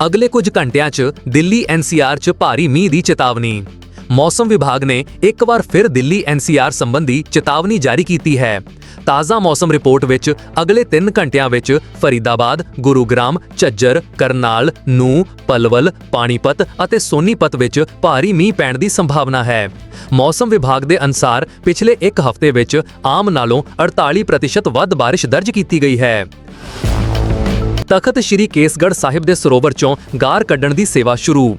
ਅਗਲੇ ਕੁਝ ਘੰਟਿਆਂ 'ਚ ਦਿੱਲੀ ਐਨਸੀਆਰ 'ਚ ਭਾਰੀ ਮੀਂਹ ਦੀ ਚੇਤਾਵਨੀ ਮੌਸਮ ਵਿਭਾਗ ਨੇ ਇੱਕ ਵਾਰ ਫਿਰ ਦਿੱਲੀ ਐਨਸੀਆਰ ਸੰਬੰਧੀ ਚੇਤਾਵਨੀ ਜਾਰੀ ਕੀਤੀ ਹੈ ਤਾਜ਼ਾ ਮੌਸਮ ਰਿਪੋਰਟ ਵਿੱਚ ਅਗਲੇ 3 ਘੰਟਿਆਂ ਵਿੱਚ ਫਰੀਦਾਬਾਦ, ਗੁਰੂਗ੍ਰਾਮ, ਝੱਜਰ, ਕਰਨਾਲ, ਨੂੰ, ਪਲਵਲ, ਪਾਣੀਪਤ ਅਤੇ ਸੋਨੀਪਤ ਵਿੱਚ ਭਾਰੀ ਮੀਂਹ ਪੈਣ ਦੀ ਸੰਭਾਵਨਾ ਹੈ। ਮੌਸਮ ਵਿਭਾਗ ਦੇ ਅਨੁਸਾਰ ਪਿਛਲੇ ਇੱਕ ਹਫ਼ਤੇ ਵਿੱਚ ਆਮ ਨਾਲੋਂ 48% ਵੱਧ ਬਾਰਿਸ਼ ਦਰਜ ਕੀਤੀ ਗਈ ਹੈ। ਤਖਤ ਸ੍ਰੀ ਕੇਸਗੜ੍ਹ ਸਾਹਿਬ ਦੇ ਸਰੋਵਰ ਚੋਂ ਗਾਰ ਕੱਢਣ ਦੀ ਸੇਵਾ ਸ਼ੁਰੂ।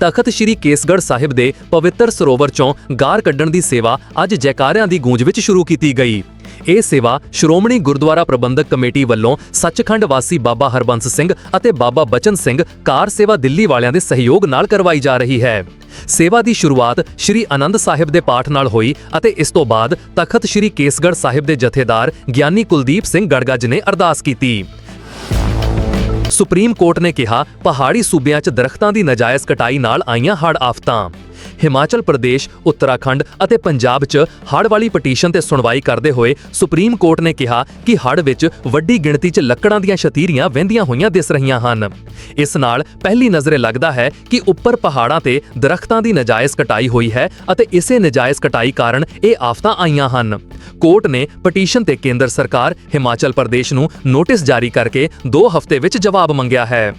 ਤਖਤ ਸ੍ਰੀ ਕੇਸਗੜ੍ਹ ਸਾਹਿਬ ਦੇ ਪਵਿੱਤਰ ਸਰੋਵਰ ਚੋਂ ਗਾਰ ਕੱਢਣ ਦੀ ਸੇਵਾ ਅੱਜ ਜੈਕਾਰਿਆਂ ਦੀ ਗੂੰਜ ਵਿੱਚ ਸ਼ੁਰੂ ਕੀਤੀ ਗਈ। ਇਹ ਸੇਵਾ ਸ਼੍ਰੋਮਣੀ ਗੁਰਦੁਆਰਾ ਪ੍ਰਬੰਧਕ ਕਮੇਟੀ ਵੱਲੋਂ ਸੱਚਖੰਡ ਵਾਸੀ ਬਾਬਾ ਹਰਬੰਸ ਸਿੰਘ ਅਤੇ ਬਾਬਾ ਬਚਨ ਸਿੰਘ ਕਾਰ ਸੇਵਾ ਦਿੱਲੀ ਵਾਲਿਆਂ ਦੇ ਸਹਿਯੋਗ ਨਾਲ ਕਰਵਾਈ ਜਾ ਰਹੀ ਹੈ। ਸੇਵਾ ਦੀ ਸ਼ੁਰੂਆਤ ਸ਼੍ਰੀ ਆਨੰਦ ਸਾਹਿਬ ਦੇ ਪਾਠ ਨਾਲ ਹੋਈ ਅਤੇ ਇਸ ਤੋਂ ਬਾਅਦ ਤਖਤ ਸ੍ਰੀ ਕੇਸਗੜ੍ਹ ਸਾਹਿਬ ਦੇ ਜਥੇਦਾਰ ਗਿਆਨੀ ਕੁਲਦੀਪ ਸਿੰਘ ਗੜਗੱਜ ਨੇ ਅਰਦਾਸ ਕੀਤੀ। ਸੁਪਰੀਮ ਕੋਰਟ ਨੇ ਕਿਹਾ, ਪਹਾੜੀ ਸੂਬਿਆਂ 'ਚ ਦਰਖਤਾਂ ਦੀ ਨਾਜਾਇਜ਼ ਕਟਾਈ ਨਾਲ ਆਈਆਂ ਹੜ੍ਹ ਆਫਤਾਂ। ਹਿਮਾਚਲ ਪ੍ਰਦੇਸ਼, ਉੱਤਰਾਖੰਡ ਅਤੇ ਪੰਜਾਬ 'ਚ ਹੜ੍ਹ ਵਾਲੀ ਪਟੀਸ਼ਨ ਤੇ ਸੁਣਵਾਈ ਕਰਦੇ ਹੋਏ ਸੁਪਰੀਮ ਕੋਰਟ ਨੇ ਕਿਹਾ ਕਿ ਹੜ੍ਹ ਵਿੱਚ ਵੱਡੀ ਗਿਣਤੀ 'ਚ ਲੱਕੜਾਂ ਦੀਆਂ ਸ਼ਤੀਰੀਆਂ ਵਹਿੰਦੀਆਂ ਹੋਈਆਂ ਦਿਸ ਰਹੀਆਂ ਹਨ। ਇਸ ਨਾਲ ਪਹਿਲੀ ਨਜ਼ਰੇ ਲੱਗਦਾ ਹੈ ਕਿ ਉੱਪਰ ਪਹਾੜਾਂ ਤੇ ਦਰਖਤਾਂ ਦੀ ਨਾਜਾਇਜ਼ ਕਟਾਈ ਹੋਈ ਹੈ ਅਤੇ ਇਸੇ ਨਾਜਾਇਜ਼ ਕਟਾਈ ਕਾਰਨ ਇਹ ਆਫਤਾਂ ਆਈਆਂ ਹਨ। ਕੋਰਟ ਨੇ ਪਟੀਸ਼ਨ ਤੇ ਕੇਂਦਰ ਸਰਕਾਰ ਹਿਮਾਚਲ ਪ੍ਰਦੇਸ਼ ਨੂੰ ਨੋਟਿਸ ਜਾਰੀ ਕਰਕੇ 2 ਹਫ਼ਤੇ ਵਿੱਚ ਜਵਾਬ ਮੰਗਿਆ ਹੈ।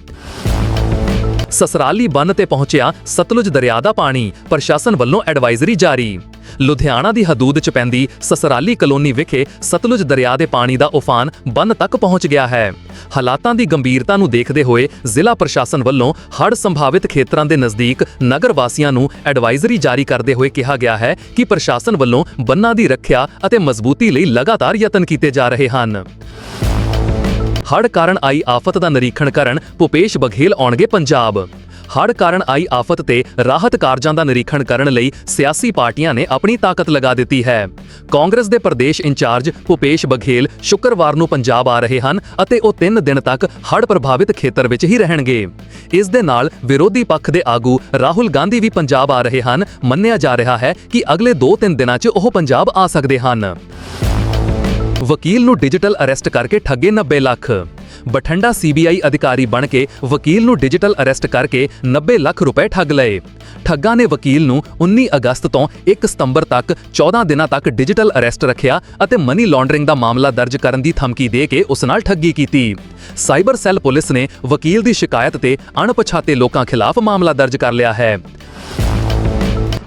ਸਸਰਾਲੀ ਬੰਨ ਤੇ ਪਹੁੰਚਿਆ ਸਤਲੁਜ ਦਰਿਆ ਦਾ ਪਾਣੀ, ਪ੍ਰਸ਼ਾਸਨ ਵੱਲੋਂ ਐਡਵਾਈਜ਼ਰੀ ਜਾਰੀ। ਲੁਧਿਆਣਾ ਦੀ ਹਦੂਦ 'ਚ ਪੈਂਦੀ ਸਸਰਾਲੀ ਕਲੋਨੀ ਵਿਖੇ ਸਤਲੁਜ ਦਰਿਆ ਦੇ ਪਾਣੀ ਦਾ ਉਫਾਨ ਬੰਨ ਤੱਕ ਪਹੁੰਚ ਗਿਆ ਹੈ। ਹਾਲਾਤਾਂ ਦੀ ਗੰਭੀਰਤਾ ਨੂੰ ਦੇਖਦੇ ਹੋਏ ਜ਼ਿਲ੍ਹਾ ਪ੍ਰਸ਼ਾਸਨ ਵੱਲੋਂ ਹੜ੍ਹ ਸੰਭਾਵਿਤ ਖੇਤਰਾਂ ਦੇ ਨਜ਼ਦੀਕ ਨਗਰ ਵਾਸੀਆਂ ਨੂੰ ਐਡਵਾਈਜ਼ਰੀ ਜਾਰੀ ਕਰਦੇ ਹੋਏ ਕਿਹਾ ਗਿਆ ਹੈ ਕਿ ਪ੍ਰਸ਼ਾਸਨ ਵੱਲੋਂ ਬੰਨਾਂ ਦੀ ਰੱਖਿਆ ਅਤੇ ਮਜ਼ਬੂਤੀ ਲਈ ਲਗਾਤਾਰ ਯਤਨ ਕੀਤੇ ਜਾ ਰਹੇ ਹਨ। ਹੜ੍ਹ ਕਾਰਨ ਆਈ ਆਫਤ ਦਾ ਨਿਰੀਖਣ ਕਰਨ ਭੁਪੇਸ਼ ਬਘੇਲ ਆਉਣਗੇ ਪੰਜਾਬ। ਹੜ੍ਹ ਕਾਰਨ ਆਈ ਆਫਤ ਤੇ ਰਾਹਤ ਕਾਰਜਾਂ ਦਾ ਨਿਰੀਖਣ ਕਰਨ ਲਈ ਸਿਆਸੀ ਪਾਰਟੀਆਂ ਨੇ ਆਪਣੀ ਤਾਕਤ ਲਗਾ ਦਿੱਤੀ ਹੈ। ਕਾਂਗਰਸ ਦੇ ਪ੍ਰਦੇਸ਼ ਇੰਚਾਰਜ ਭੁਪੇਸ਼ ਬਘੇਲ ਸ਼ੁੱਕਰਵਾਰ ਨੂੰ ਪੰਜਾਬ ਆ ਰਹੇ ਹਨ ਅਤੇ ਉਹ 3 ਦਿਨ ਤੱਕ ਹੜ੍ਹ ਪ੍ਰਭਾਵਿਤ ਖੇਤਰ ਵਿੱਚ ਹੀ ਰਹਿਣਗੇ। ਇਸ ਦੇ ਨਾਲ ਵਿਰੋਧੀ ਪੱਖ ਦੇ ਆਗੂ ਰਾਹੁਲ ਗਾਂਧੀ ਵੀ ਪੰਜਾਬ ਆ ਰਹੇ ਹਨ। ਮੰਨਿਆ ਜਾ ਰਿਹਾ ਹੈ ਕਿ ਅਗਲੇ 2-3 ਦਿਨਾਂ 'ਚ ਉਹ ਪੰਜਾਬ ਆ ਸਕਦੇ ਹਨ। ਵਕੀਲ ਨੂੰ ਡਿਜੀਟਲ ਅਰੈਸਟ ਕਰਕੇ ਠੱਗੇ 90 ਲੱਖ। ਬਠਿੰਡਾ ਸੀਬੀਆਈ ਅਧਿਕਾਰੀ ਬਣ ਕੇ ਵਕੀਲ ਨੂੰ ਡਿਜੀਟਲ ਅਰੈਸਟ ਕਰਕੇ 90 ਲੱਖ ਰੁਪਏ ਠੱਗ ਲਏ। ਠੱਗਾਂ ਨੇ ਵਕੀਲ ਨੂੰ 19 ਅਗਸਤ ਤੋਂ 1 ਸਤੰਬਰ ਤੱਕ 14 ਦਿਨਾਂ ਤੱਕ ਡਿਜੀਟਲ ਅਰੈਸਟ ਰੱਖਿਆ ਅਤੇ ਮਨੀ ਲਾਂਡਰਿੰਗ ਦਾ ਮਾਮਲਾ ਦਰਜ ਕਰਨ ਦੀ ਧਮਕੀ ਦੇ ਕੇ ਉਸ ਨਾਲ ਠੱਗੀ ਕੀਤੀ। ਸਾਈਬਰ ਸੈੱਲ ਪੁਲਿਸ ਨੇ ਵਕੀਲ ਦੀ ਸ਼ਿਕਾਇਤ ਤੇ ਅਣਪਛਾਤੇ ਲੋਕਾਂ ਖਿਲਾਫ ਮਾਮਲਾ ਦਰਜ ਕਰ ਲਿਆ ਹੈ।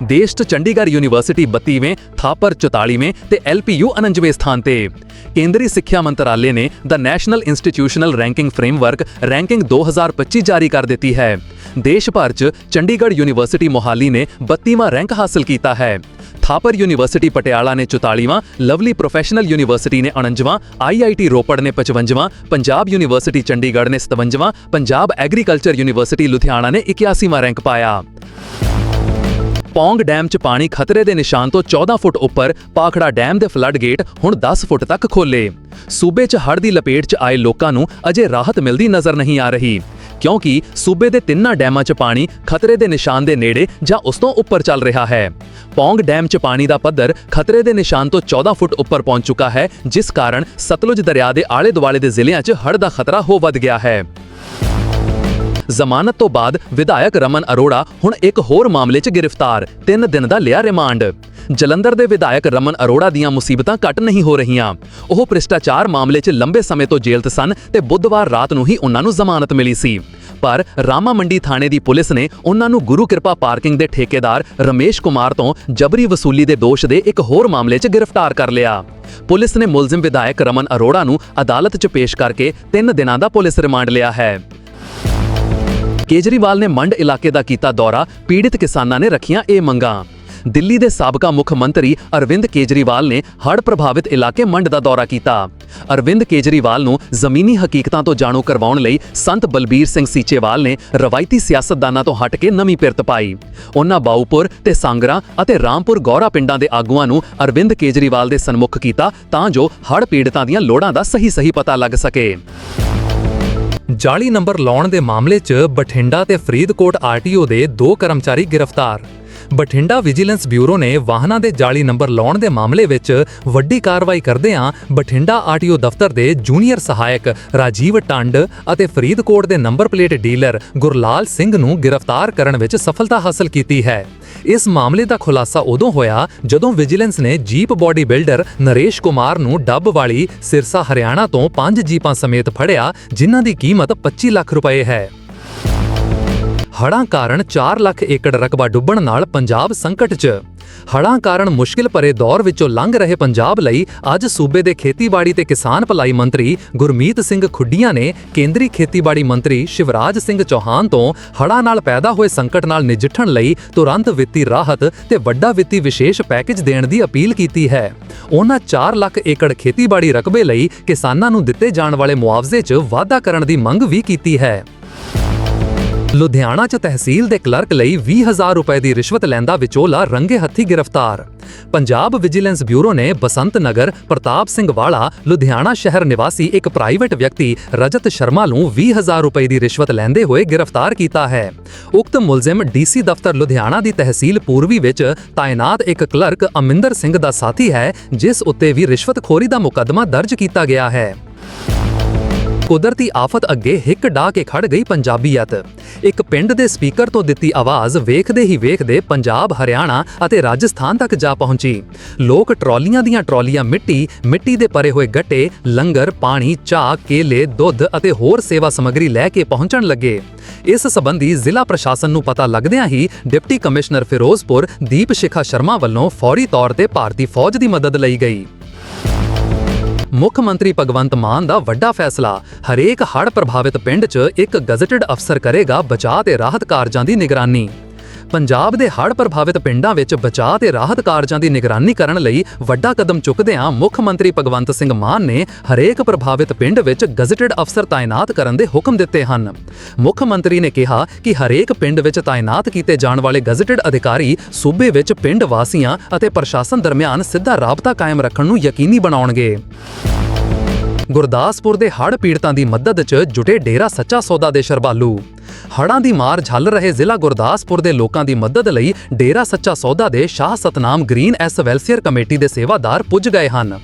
ਦੇਸ਼ 'ਚ ਚੰਡੀਗੜ੍ਹ ਯੂਨੀਵਰਸਿਟੀ 32ਵੇਂ ਥਾਪਰ 44ਵੇਂ ਤੇ ਐਲਪੀਯੂ 49ਵੇਂ ਸਥਾਨ ਤੇ ਕੇਂਦਰੀ ਸਿੱਖਿਆ ਮੰਤਰਾਲੇ ਨੇ the national institutional ranking framework ranking 2025 ਜਾਰੀ ਕਰ ਦਿੱਤੀ ਹੈ ਦੇਸ਼ ਭਰ 'ਚ ਚੰਡੀਗੜ੍ਹ ਯੂਨੀਵਰਸਿਟੀ ਮੋਹਾਲੀ ਨੇ 32ਵਾਂ ਰੈਂਕ ਹਾਸਲ ਕੀਤਾ ਹੈ ਥਾਪਰ ਯੂਨੀਵਰਸਿਟੀ ਪਟਿਆਲਾ ਨੇ 44ਵਾਂ ਲਵਲੀ ਪ੍ਰੋਫੈਸ਼ਨਲ ਯੂਨੀਵਰਸਿਟੀ ਨੇ 49ਵਾਂ ਆਈਆਈਟੀ ਰੋਪੜ ਨੇ 55ਵਾਂ ਪੰਜਾਬ ਯੂਨੀਵਰਸਿਟੀ ਚੰਡੀਗੜ੍ਹ ਨੇ 57ਵਾਂ ਪੰਜਾਬ ਐਗਰੀਕਲਚਰ ਯੂਨੀਵਰਸਿਟੀ ਲੁਧਿਆਣਾ ਨੇ 81ਵਾਂ ਰੈਂਕ ਪਾਇਆ ਪੌਂਗ ਡੈਮ 'ਚ ਪਾਣੀ ਖਤਰੇ ਦੇ ਨਿਸ਼ਾਨ ਤੋਂ 14 ਫੁੱਟ ਉੱਪਰ ਪਾਖੜਾ ਡੈਮ ਦੇ ਫਲੱਡ ਗੇਟ ਹੁਣ 10 ਫੁੱਟ ਤੱਕ ਖੋਲੇ ਸੂਬੇ 'ਚ ਹੜ੍ਹ ਦੀ ਲਪੇਟ 'ਚ ਆਏ ਲੋਕਾਂ ਨੂੰ ਅਜੇ ਰਾਹਤ ਮਿਲਦੀ ਨਜ਼ਰ ਨਹੀਂ ਆ ਰਹੀ, ਕਿਉਂਕਿ ਸੂਬੇ ਦੇ ਤਿੰਨਾਂ ਡੈਮਾਂ 'ਚ ਪਾਣੀ ਖਤਰੇ ਦੇ ਨਿਸ਼ਾਨ ਦੇ ਨੇੜੇ ਜਾਂ ਉਸ ਤੋਂ ਉੱਪਰ ਚੱਲ ਰਿਹਾ ਹੈ। ਪੌਂਗ ਡੈਮ 'ਚ ਪਾਣੀ ਦਾ ਪੱਧਰ ਖਤਰੇ ਦੇ ਨਿਸ਼ਾਨ ਤੋਂ 14 ਫੁੱਟ ਉੱਪਰ ਪਹੁੰਚ ਚੁੱਕਾ ਹੈ, ਜਿਸ ਕਾਰਨ ਸਤਲੁਜ ਦਰਿਆ ਦੇ ਆਲੇ-ਦੁਆਲੇ ਦੇ ਜ਼ਿਲ੍ਹਿਆਂ 'ਚ ਹੜ੍ਹ ਦਾ ਖਤਰਾ ਹੋ ਵੱਧ ਗਿਆ ਹੈ। ਜ਼ਮਾਨਤ ਤੋਂ ਬਾਅਦ ਵਿਧਾਇਕ ਰਮਨ ਅਰੋੜਾ ਹੁਣ ਇੱਕ ਹੋਰ ਮਾਮਲੇ 'ਚ ਗ੍ਰਿਫਤਾਰ। 3 ਦਿਨ ਦਾ ਲਿਆ ਰਿਮਾਂਡ। ਜਲੰਧਰ ਦੇ ਵਿਧਾਇਕ ਰਮਨ ਅਰੋੜਾ ਦੀਆਂ ਮੁਸੀਬਤਾਂ ਘੱਟ ਨਹੀਂ ਹੋ ਰਹੀਆਂ। ਉਹ ਭ੍ਰਿਸ਼ਟਾਚਾਰ ਮਾਮਲੇ 'ਚ ਲੰਬੇ ਸਮੇਂ ਤੋਂ ਜੇਲ੍ਹ 'ਚ ਸਨ ਤੇ ਬੁੱਧਵਾਰ ਰਾਤ ਨੂੰ ਹੀ ਉਹਨਾਂ ਨੂੰ ਜ਼ਮਾਨਤ ਮਿਲੀ ਸੀ। ਪਰ ਰਾਮਾ ਮੰਡੀ ਥਾਣੇ ਦੀ ਪੁਲਿਸ ਨੇ ਉਹਨਾਂ ਨੂੰ ਗੁਰੂ ਕਿਰਪਾ ਪਾਰਕਿੰਗ ਦੇ ਠੇਕੇਦਾਰ ਰਮੇਸ਼ ਕੁਮਾਰ ਤੋਂ ਜਬਰੀ ਵਸੂਲੀ ਦੇ ਦੋਸ਼ ਦੇ ਇੱਕ ਹੋਰ ਮਾਮਲੇ 'ਚ ਗ੍ਰਿਫਤਾਰ ਕਰ ਲਿਆ। ਪੁਲਿਸ ਨੇ ਮੁਲਜ਼ਮ ਵਿਧਾਇਕ ਰਮਨ ਅਰੋੜਾ ਨੂੰ ਅਦਾਲਤ 'ਚ ਪੇਸ਼ ਕਰਕੇ 3 ਦਿਨਾਂ ਦਾ ਪੁਲਿਸ ਰਿਮਾਂਡ ਲਿਆ ਹੈ। ਕੇਜਰੀਵਾਲ ਨੇ ਮੰਡ ਇਲਾਕੇ ਦਾ ਕੀਤਾ ਦੌਰਾ, ਪੀੜਿਤ ਕਿਸਾਨਾਂ ਨੇ ਰੱਖੀਆਂ ਇਹ ਮੰਗਾਂ। ਦਿੱਲੀ ਦੇ ਸਾਬਕਾ ਮੁੱਖ ਮੰਤਰੀ ਅਰਵਿੰਦ ਕੇਜਰੀਵਾਲ ਨੇ ਹੜ੍ਹ ਪ੍ਰਭਾਵਿਤ ਇਲਾਕੇ ਮੰਡ ਦਾ ਦੌਰਾ ਕੀਤਾ। ਅਰਵਿੰਦ ਕੇਜਰੀਵਾਲ ਨੂੰ ਜ਼ਮੀਨੀ ਹਕੀਕਤਾਂ ਤੋਂ ਜਾਣੂ ਕਰਵਾਉਣ ਲਈ ਸੰਤ ਬਲਬੀਰ ਸਿੰਘ ਸੀਚੇਵਾਲ ਨੇ ਰਵਾਇਤੀ ਸਿਆਸਤਦਾਨਾਂ ਤੋਂ ਹਟ ਕੇ ਨਵੀਂ ਪਿਰਤ ਪਾਈ। ਉਹਨਾਂ ਬਾਉਪੁਰ ਤੇ ਸਾਂਗਰਾ ਅਤੇ ਰਾਮਪੁਰ ਗੌਰਾ ਪਿੰਡਾਂ ਦੇ ਆਗੂਆਂ ਨੂੰ ਅਰਵਿੰਦ ਕੇਜਰੀਵਾਲ ਦੇ ਸਨਮੁਖ ਕੀਤਾ ਤਾਂ ਜੋ ਹੜ੍ਹ ਪੀੜਤਾਂ ਦੀਆਂ ਲੋੜਾਂ ਦਾ ਸਹੀ ਸਹੀ ਪਤਾ ਲੱਗ ਸਕੇ। ਜਾਲੀ ਨੰਬਰ ਲਾਉਣ ਦੇ ਮਾਮਲੇ 'ਚ ਬਠਿੰਡਾ ਤੇ ਫਰੀਦਕੋਟ ਆਰਟੀਓ ਦੇ ਦੋ ਕਰਮਚਾਰੀ ਗ੍ਰਿਫਤਾਰ। ਬਠਿੰਡਾ ਵਿਜੀਲੈਂਸ ਬਿਊਰੋ ਨੇ ਵਾਹਨਾਂ ਦੇ ਜਾਲੀ ਨੰਬਰ ਲਾਉਣ ਦੇ ਮਾਮਲੇ ਵਿੱਚ ਵੱਡੀ ਕਾਰਵਾਈ ਕਰਦਿਆਂ ਬਠਿੰਡਾ ਆਰਟੀਓ ਦਫ਼ਤਰ ਦੇ ਜੂਨੀਅਰ ਸਹਾਇਕ ਰਾਜੀਵ ਟੰਡ ਅਤੇ ਫਰੀਦਕੋਟ ਦੇ number plate dealer Gurlal Singh ਨੂੰ ਗ੍ਰਿਫਤਾਰ ਕਰਨ ਵਿੱਚ ਸਫਲਤਾ ਹਾਸਲ ਕੀਤੀ ਹੈ। ਇਸ ਮਾਮਲੇ ਦਾ ਖੁਲਾਸਾ ਉਦੋਂ ਹੋਇਆ ਜਦੋਂ ਵਿਜੀਲੈਂਸ ਨੇ jeep body builder Naresh Kumar ਨੂੰ ਡੱਬ ਵਾਲੀ ਸਿਰਸਾ ਹਰਿਆਣਾ ਤੋਂ ਪੰਜ ਜੀਪਾਂ ਸਮੇਤ ਫੜਿਆ, ਜਿਨ੍ਹਾਂ ਦੀ ਕੀਮਤ 25 ਲੱਖ ਰੁਪਏ ਹੈ। ਹੜ੍ਹਾਂ ਕਾਰਨ 4 ਲੱਖ ਏਕੜ ਰਕਬਾ ਡੁੱਬਣ ਨਾਲ ਪੰਜਾਬ ਸੰਕਟ 'ਚ। ਹੜ੍ਹਾਂ ਕਾਰਨ ਮੁਸ਼ਕਿਲ ਭਰੇ ਦੌਰ ਵਿੱਚੋਂ ਲੰਘ ਰਹੇ ਪੰਜਾਬ ਲਈ ਅੱਜ ਸੂਬੇ ਦੇ ਖੇਤੀਬਾੜੀ ਤੇ ਕਿਸਾਨ ਭਲਾਈ ਮੰਤਰੀ ਗੁਰਮੀਤ ਸਿੰਘ ਖੁੱਡੀਆਂ ਨੇ ਕੇਂਦਰੀ ਖੇਤੀਬਾੜੀ ਮੰਤਰੀ ਸ਼ਿਵਰਾਜ ਸਿੰਘ ਚੌਹਾਨ ਤੋਂ ਹੜ੍ਹਾਂ ਨਾਲ ਪੈਦਾ ਹੋਏ ਸੰਕਟ ਨਾਲ ਨਜਿੱਠਣ ਲਈ ਤੁਰੰਤ ਵਿੱਤੀ ਰਾਹਤ ਤੇ ਵੱਡਾ ਵਿੱਤੀ ਵਿਸ਼ੇਸ਼ ਪੈਕੇਜ ਦੇਣ ਦੀ ਅਪੀਲ ਕੀਤੀ ਹੈ। ਉਹਨਾਂ 4 ਲੱਖ ਏਕੜ ਖੇਤੀਬਾੜੀ ਰਕਬੇ ਲਈ ਕਿਸਾਨਾਂ ਨੂੰ ਦਿੱਤੇ ਜਾਣ ਵਾਲੇ ਮੁਆਵਜ਼ੇ 'ਚ ਵਾਧਾ ਕਰਨ ਦੀ ਮੰਗ ਵੀ ਕੀਤੀ ਹੈ। ਲੁਧਿਆਣਾ 'ਚ ਤਹਿਸੀਲ ਦੇ ਕਲਰਕ ਲਈ 20000 ਰੁਪਏ ਦੀ ਰਿਸ਼ਵਤ ਲੈਂਦਾ ਵਿਚੋਲਾ ਰੰਗੇ ਹੱਥੀ ਗ੍ਰਿਫਤਾਰ। ਪੰਜਾਬ ਵਿਜੀਲੈਂਸ ਬਿਊਰੋ ਨੇ ਬਸੰਤ ਨਗਰ ਪ੍ਰਤਾਪ ਸਿੰਘ ਵਾਲਾ ਲੁਧਿਆਣਾ ਸ਼ਹਿਰ ਨਿਵਾਸੀ ਇੱਕ ਪ੍ਰਾਈਵੇਟ ਵਿਅਕਤੀ ਰਜਤ ਸ਼ਰਮਾ ਨੂੰ 20000 ਰੁਪਏ ਦੀ ਰਿਸ਼ਵਤ ਲੈਂਦੇ ਹੋਏ ਗ੍ਰਿਫਤਾਰ ਕੀਤਾ ਹੈ। ਉਕਤ ਮੁਲਜ਼ਮ ਡੀਸੀ ਦਫ਼ਤਰ ਲੁਧਿਆਣਾ ਦੀ ਤਹਿਸੀਲ ਪੂਰਬੀ ਵਿੱਚ ਤਾਇਨਾਤ ਇੱਕ ਕਲਰਕ ਅਮਿੰਦਰ ਸਿੰਘ ਦਾ ਸਾਥੀ ਹੈ, ਜਿਸ ਉੱਤੇ ਵੀ ਰਿਸ਼ਵਤਖੋਰੀ ਦਾ ਮੁਕੱਦਮਾ ਦਰਜ ਕੀਤਾ ਗਿਆ ਹੈ। ਕੁਦਰਤੀ ਆਫਤ ਅੱਗੇ ਹਿੱਕ ਡਾ ਕੇ ਖੜ ਗਈ ਪੰਜਾਬੀਅਤ। ਇੱਕ ਪਿੰਡ ਦੇ ਸਪੀਕਰ ਤੋਂ ਦਿੱਤੀ ਆਵਾਜ਼ ਵੇਖਦੇ ਹੀ ਵੇਖਦੇ ਪੰਜਾਬ, ਹਰਿਆਣਾ ਅਤੇ ਰਾਜਸਥਾਨ ਤੱਕ ਜਾ ਪਹੁੰਚੀ। ਲੋਕ ਟਰਾਲੀਆਂ ਦੀਆਂ ਟਰਾਲੀਆਂ ਮਿੱਟੀ ਮਿੱਟੀ ਦੇ ਭਰੇ ਹੋਏ ਗੱਟੇ, ਲੰਗਰ, ਪਾਣੀ, ਚਾਹ, ਕੇਲੇ, ਦੁੱਧ ਅਤੇ ਹੋਰ ਸੇਵਾ ਸਮੱਗਰੀ ਲੈ ਕੇ ਪਹੁੰਚਣ ਲੱਗੇ। ਇਸ ਸਬੰਧੀ ਜ਼ਿਲ੍ਹਾ ਪ੍ਰਸ਼ਾਸਨ ਨੂੰ ਪਤਾ ਲੱਗਦਿਆਂ ਹੀ ਡਿਪਟੀ ਕਮਿਸ਼ਨਰ ਫਿਰੋਜ਼ਪੁਰ ਦੀਪ ਸ਼ਿਖਾ ਸ਼ਰਮਾ ਵੱਲੋਂ ਫੌਰੀ ਤੌਰ ਤੇ ਭਾਰਤੀ ਫੌਜ ਦੀ ਮਦਦ ਲਈ ਗਈ। ਮੁੱਖ ਮੰਤਰੀ ਭਗਵੰਤ ਮਾਨ ਦਾ ਵੱਡਾ ਫੈਸਲਾ। ਹਰੇਕ ਹੜ੍ਹ ਪ੍ਰਭਾਵਿਤ ਪਿੰਡ 'ਚ ਇੱਕ ਗਜ਼ਟਡ ਅਫਸਰ ਕਰੇਗਾ ਬਚਾਅ ਤੇ ਰਾਹਤ ਕਾਰਜਾਂ ਦੀ ਨਿਗਰਾਨੀ। ਪੰਜਾਬ ਦੇ ਹੜ੍ਹ ਪ੍ਰਭਾਵਿਤ ਪਿੰਡਾਂ ਵਿੱਚ ਬਚਾਅ ਤੇ ਰਾਹਤ ਕਾਰਜਾਂ ਦੀ ਨਿਗਰਾਨੀ ਕਰਨ ਲਈ ਵੱਡਾ ਕਦਮ ਚੁੱਕਦਿਆਂ ਮੁੱਖ ਮੰਤਰੀ ਭਗਵੰਤ ਸਿੰਘ ਮਾਨ ਨੇ ਹਰੇਕ ਪ੍ਰਭਾਵਿਤ ਪਿੰਡ ਵਿੱਚ ਗਜ਼ਟਿਡ ਅਫਸਰ ਤਾਇਨਾਤ ਕਰਨ ਦੇ ਹੁਕਮ ਦਿੱਤੇ ਹਨ। ਮੁੱਖ ਮੰਤਰੀ ਨੇ ਕਿਹਾ ਕਿ ਹਰੇਕ ਪਿੰਡ ਵਿੱਚ ਤਾਇਨਾਤ ਕੀਤੇ ਜਾਣ ਵਾਲੇ ਗਜ਼ਟਿਡ ਅਧਿਕਾਰੀ ਸੂਬੇ ਵਿੱਚ ਪਿੰਡ ਵਾਸੀਆਂ ਅਤੇ ਪ੍ਰਸ਼ਾਸਨ ਦਰਮਿਆਨ ਸਿੱਧਾ ਰਾਬਤਾ ਕਾਇਮ ਰੱਖਣ ਨੂੰ ਯਕੀਨੀ ਬਣਾਉਣਗੇ। ਗੁਰਦਾਸਪੁਰ ਦੇ ਹੜ੍ਹ ਪੀੜਤਾਂ ਦੀ ਮਦਦ 'ਚ ਜੁਟੇ ਡੇਰਾ ਸੱਚਾ ਸੌਦਾ ਦੇ ਸ਼ਰਬਾਲੂ ਹੜ੍ਹਾਂ ਦੀ ਮਾਰ ਝੱਲ ਰਹੇ ਜ਼ਿਲ੍ਹਾ ਗੁਰਦਾਸਪੁਰ ਦੇ ਲੋਕਾਂ ਦੀ ਮਦਦ ਲਈ ਡੇਰਾ ਸੱਚਾ ਸੌਦਾ ਦੇ Shah Satnam green S welfare committee ਦੇ ਸੇਵਾਦਾਰ ਪੁੱਜ ਗਏ ਹਨ।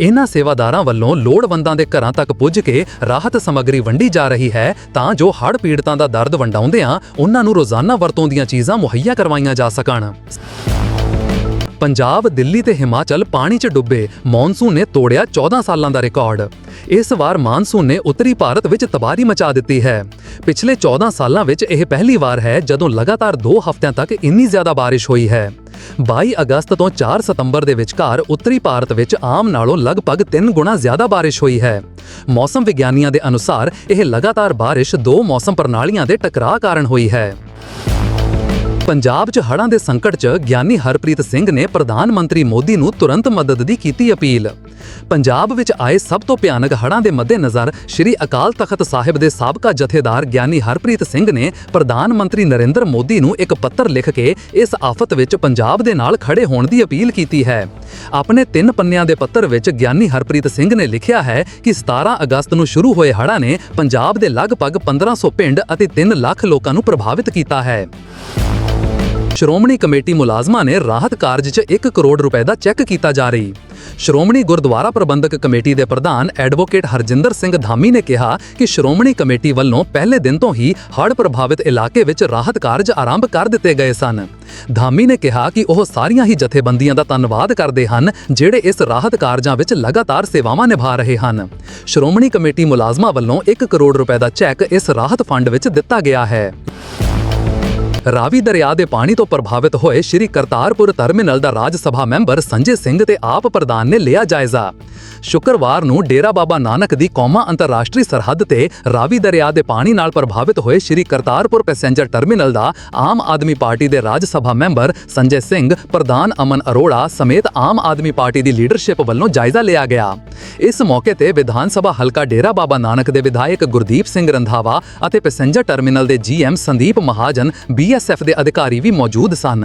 ਇਹਨਾਂ ਸੇਵਾਦਾਰਾਂ ਵੱਲੋਂ ਲੋੜਵੰਦਾਂ ਦੇ ਘਰਾਂ ਤੱਕ ਪੁੱਜ ਕੇ ਰਾਹਤ ਸਮੱਗਰੀ ਵੰਡੀ ਜਾ ਰਹੀ ਹੈ ਤਾਂ ਜੋ ਹੜ੍ਹ ਪੀੜਤਾਂ ਦਾ ਦਰਦ ਵੰਡਾਉਂਦਿਆਂ ਉਹਨਾਂ ਨੂੰ ਰੋਜ਼ਾਨਾ ਵਰਤੋਂ ਦੀਆਂ ਚੀਜ਼ਾਂ ਮੁਹੱਈਆ ਕਰਵਾਈਆਂ ਜਾ ਸਕਣ। ਪੰਜਾਬ, ਦਿੱਲੀ ਤੇ ਹਿਮਾਚਲ ਪਾਣੀ 'ਚ ਡੁੱਬੇ ਮੌਨਸੂਨ ਨੇ ਤੋੜਿਆ 14 ਸਾਲਾਂ ਦਾ ਰਿਕਾਰਡ। ਇਸ ਵਾਰ ਮਾਨਸੂਨ ਨੇ ਉੱਤਰੀ ਭਾਰਤ ਵਿੱਚ ਤਬਾਹੀ ਮਚਾ ਦਿੱਤੀ ਹੈ। ਪਿਛਲੇ 14 ਸਾਲਾਂ ਵਿੱਚ ਇਹ ਪਹਿਲੀ ਵਾਰ ਹੈ ਜਦੋਂ ਲਗਾਤਾਰ 2 ਹਫ਼ਤਿਆਂ ਤੱਕ ਇੰਨੀ ਜ਼ਿਆਦਾ ਬਾਰਿਸ਼ ਹੋਈ ਹੈ। 22 ਅਗਸਤ ਤੋਂ 4 ਸਤੰਬਰ ਦੇ ਵਿਚਕਾਰ ਉੱਤਰੀ ਭਾਰਤ ਵਿੱਚ ਆਮ ਨਾਲੋਂ ਲਗਭਗ 3 ਗੁਣਾ ਜ਼ਿਆਦਾ ਬਾਰਿਸ਼ ਹੋਈ ਹੈ। ਮੌਸਮ ਵਿਗਿਆਨੀਆਂ ਦੇ ਅਨੁਸਾਰ ਇਹ ਲਗਾਤਾਰ ਬਾਰਿਸ਼ ਦੋ ਮੌਸਮ ਪ੍ਰਣਾਲੀਆਂ ਦੇ ਟਕਰਾਅ ਕਾਰਨ ਹੋਈ ਹੈ। ਪੰਜਾਬ 'ਚ ਹੜ੍ਹਾਂ ਦੇ ਸੰਕਟ 'ਚ ਗਿਆਨੀ ਹਰਪ੍ਰੀਤ ਸਿੰਘ ਨੇ ਪ੍ਰਧਾਨ ਮੰਤਰੀ ਮੋਦੀ ਨੂੰ ਤੁਰੰਤ ਮਦਦ ਦੀ ਕੀਤੀ ਅਪੀਲ। ਪੰਜਾਬ ਵਿੱਚ ਆਏ ਸਭ ਤੋਂ ਭਿਆਨਕ ਹੜ੍ਹਾਂ ਦੇ ਮੱਦੇਨਜ਼ਰ ਸ੍ਰੀ ਅਕਾਲ ਤਖਤ ਸਾਹਿਬ ਦੇ ਸਾਬਕਾ ਜਥੇਦਾਰ ਗਿਆਨੀ ਹਰਪ੍ਰੀਤ ਸਿੰਘ ਨੇ ਪ੍ਰਧਾਨ ਮੰਤਰੀ ਨਰਿੰਦਰ ਮੋਦੀ ਨੂੰ ਇੱਕ ਪੱਤਰ ਲਿਖ ਕੇ ਇਸ ਆਫਤ ਵਿੱਚ ਪੰਜਾਬ ਦੇ ਨਾਲ ਖੜੇ ਹੋਣ ਦੀ ਅਪੀਲ ਕੀਤੀ ਹੈ। ਆਪਣੇ ਤਿੰਨ ਪੰਨਿਆਂ ਦੇ ਪੱਤਰ ਵਿੱਚ ਗਿਆਨੀ ਹਰਪ੍ਰੀਤ ਸਿੰਘ ਨੇ ਲਿਖਿਆ ਹੈ ਕਿ 17 ਅਗਸਤ ਨੂੰ ਸ਼ੁਰੂ ਹੋਏ ਹੜ੍ਹਾਂ ਨੇ ਪੰਜਾਬ ਦੇ ਲਗਭਗ 1500 ਪਿੰਡ ਅਤੇ 3 ਲੱਖ ਲੋਕਾਂ ਨੂੰ ਪ੍ਰਭਾਵਿਤ ਕੀਤਾ ਹੈ। ਸ਼੍ਰੋਮਣੀ ਕਮੇਟੀ ਮੁਲਾਜ਼ਮਾਂ ਨੇ ਰਾਹਤ ਕਾਰਜ 'ਚ 1 ਕਰੋੜ ਰੁਪਏ ਦਾ ਚੈੱਕ ਕੀਤਾ ਜਾ ਰਹੀ। ਸ਼੍ਰੋਮਣੀ ਗੁਰਦੁਆਰਾ ਪ੍ਰਬੰਧਕ ਕਮੇਟੀ ਦੇ ਪ੍ਰਧਾਨ ਐਡਵੋਕੇਟ ਹਰਜਿੰਦਰ ਸਿੰਘ ਧਾਮੀ ਨੇ ਕਿਹਾ ਕਿ ਸ਼੍ਰੋਮਣੀ ਕਮੇਟੀ ਵੱਲੋਂ ਪਹਿਲੇ ਦਿਨ ਤੋਂ ਹੀ ਹੜ੍ਹ ਪ੍ਰਭਾਵਿਤ ਇਲਾਕੇ ਵਿੱਚ ਰਾਹਤ ਕਾਰਜ ਆਰੰਭ ਕਰ ਦਿੱਤੇ ਗਏ ਸਨ। ਧਾਮੀ ਨੇ ਕਿਹਾ ਕਿ ਉਹ ਸਾਰੀਆਂ ਹੀ ਜਥੇਬੰਦੀਆਂ ਦਾ ਧੰਨਵਾਦ ਕਰਦੇ ਹਨ, ਜਿਹੜੇ ਇਸ ਰਾਹਤ ਕਾਰਜਾਂ ਵਿੱਚ ਲਗਾਤਾਰ ਸੇਵਾਵਾਂ ਨਿਭਾ ਰਹੇ ਹਨ। ਸ਼੍ਰੋਮਣੀ ਕਮੇਟੀ ਮੁਲਾਜ਼ਮਾਂ ਵੱਲੋਂ 1 ਕਰੋੜ ਰੁਪਏ ਦਾ ਚੈੱਕ ਇਸ ਰਾਹਤ ਫੰਡ ਵਿੱਚ ਦਿੱਤਾ ਗਿਆ ਹੈ। ਰਾਵੀ ਦਰਿਆ ਦੇ ਪਾਣੀ ਤੋਂ ਪ੍ਰਭਾਵਿਤ ਹੋਏ ਸ਼੍ਰੀ ਕਰਤਾਰਪੁਰ ਟਰਮੀਨਲ ਦਾ ਰਾਜ ਸਭਾ ਮੈਂਬਰ ਸੰਜੇ ਸਿੰਘ ਤੇ ਆਪ ਪ੍ਰਧਾਨ ਨੇ ਲਿਆ ਜਾਇਜ਼ਾ। ਸ਼ੁੱਕਰਵਾਰ ਨੂੰ ਡੇਰਾ ਬਾਬਾ ਨਾਨਕ ਦੀ ਕੌਮਾ ਅੰਤਰਰਾਸ਼ਟਰੀ ਸਰਹੱਦ ਤੇ ਰਾਵੀ ਦਰਿਆ ਦੇ ਪਾਣੀ ਨਾਲ ਪ੍ਰਭਾਵਿਤ ਹੋਏ ਸ਼੍ਰੀ ਕਰਤਾਰਪੁਰ ਪੈਸੇਂਜਰ ਟਰਮੀਨਲ ਦਾ ਆਮ ਆਦਮੀ ਪਾਰਟੀ ਦੇ ਰਾਜ ਸਭਾ ਮੈਂਬਰ ਸੰਜੇ ਸਿੰਘ, ਪ੍ਰਧਾਨ ਅਮਨ ਅਰੋੜਾ ਸਮੇਤ ਆਮ ਆਦਮੀ ਪਾਰਟੀ ਦੀ ਲੀਡਰਸ਼ਿਪ ਵੱਲੋਂ ਜਾਇਜ਼ਾ ਲਿਆ ਗਿਆ। ਇਸ ਮੌਕੇ ਤੇ ਵਿਧਾਨ ਸਭਾ ਹਲਕਾ ਡੇਰਾ ਬਾਬਾ ਨਾਨਕ ਦੇ ਵਿਧਾਇਕ ਗੁਰਦੀਪ ਸਿੰਘ ਰੰਧਾਵਾ ਅਤੇ ਪੈਸੇਂਜਰ ਟਰਮੀਨਲ ਦੇ GM Sandeep Mahajan, B BSF ਦੇ ਅਧਿਕਾਰੀ ਵੀ ਮੌਜੂਦ ਸਨ।